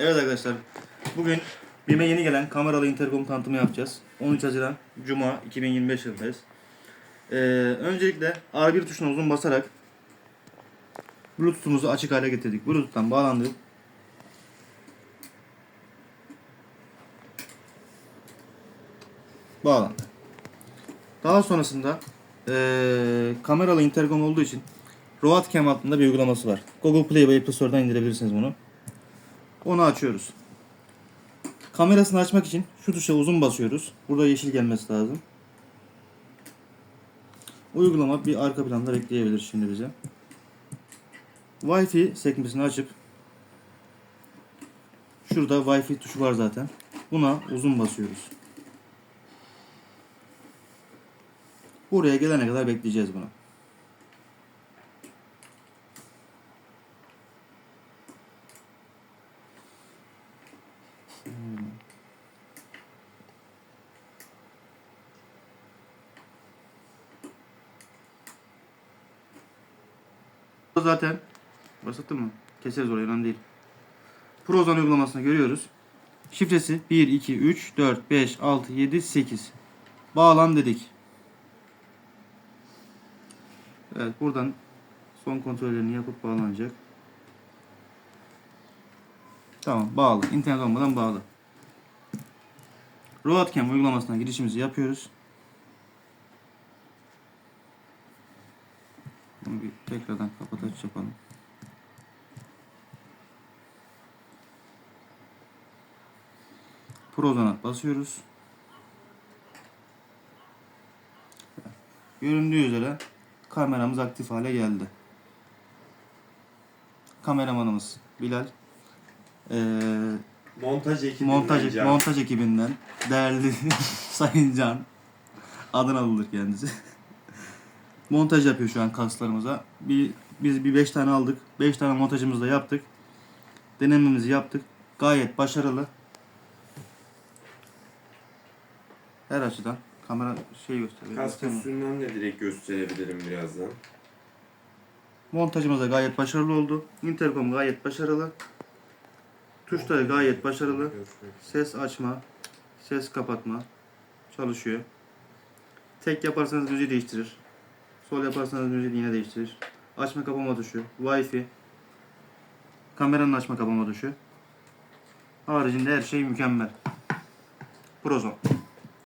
Evet arkadaşlar. Bugün BİM'e yeni gelen kameralı interkom tanıtımı yapacağız. 13 Haziran Cuma 2025 yılındayız. Ee, öncelikle R1 tuşuna uzun basarak Bluetooth'umuzu açık hale getirdik. Bluetooth'tan bağlandı. Bağlandı. Daha sonrasında ee, kameralı interkom olduğu için Road Cam adında bir uygulaması var. Google Play ve Apple Store'dan indirebilirsiniz bunu. Onu açıyoruz. Kamerasını açmak için şu tuşa uzun basıyoruz. Burada yeşil gelmesi lazım. Uygulama bir arka planda bekleyebilir şimdi bize. Wi-Fi sekmesini açıp şurada Wi-Fi tuşu var zaten. Buna uzun basıyoruz. Buraya gelene kadar bekleyeceğiz bunu. Zaten basit mı? Keseriz orayı önemli değil. Prozan uygulamasını görüyoruz. Şifresi 1, 2, 3, 4, 5, 6, 7, 8. Bağlan dedik. Evet buradan son kontrollerini yapıp bağlanacak. Tamam bağlı. İnternet olmadan bağlı. RoadCam uygulamasına girişimizi yapıyoruz. Bunu bir tekrardan kapat aç yapalım. Prozon'a basıyoruz. Göründüğü üzere kameramız aktif hale geldi. Kameramanımız Bilal. Ee, Montaj ekibinden montaj, Can. montaj ekibinden değerli Sayın Can. Adını alınır kendisi. Montaj yapıyor şu an kaslarımıza. Bir, biz bir 5 tane aldık. 5 tane montajımızı da yaptık. Denememizi yaptık. Gayet başarılı. Her açıdan kamera şey gösteriyor. Tamam. üstünden de direkt gösterebilirim birazdan. Montajımız da gayet başarılı oldu. Intercom gayet başarılı. Tuşları gayet başarılı. Ses açma, ses kapatma çalışıyor. Tek yaparsanız müziği değiştirir. Sol yaparsanız müziği yine değiştirir. Açma kapama tuşu, Wi-Fi, kameranın açma kapama tuşu. Haricinde her şey mükemmel. Prozon.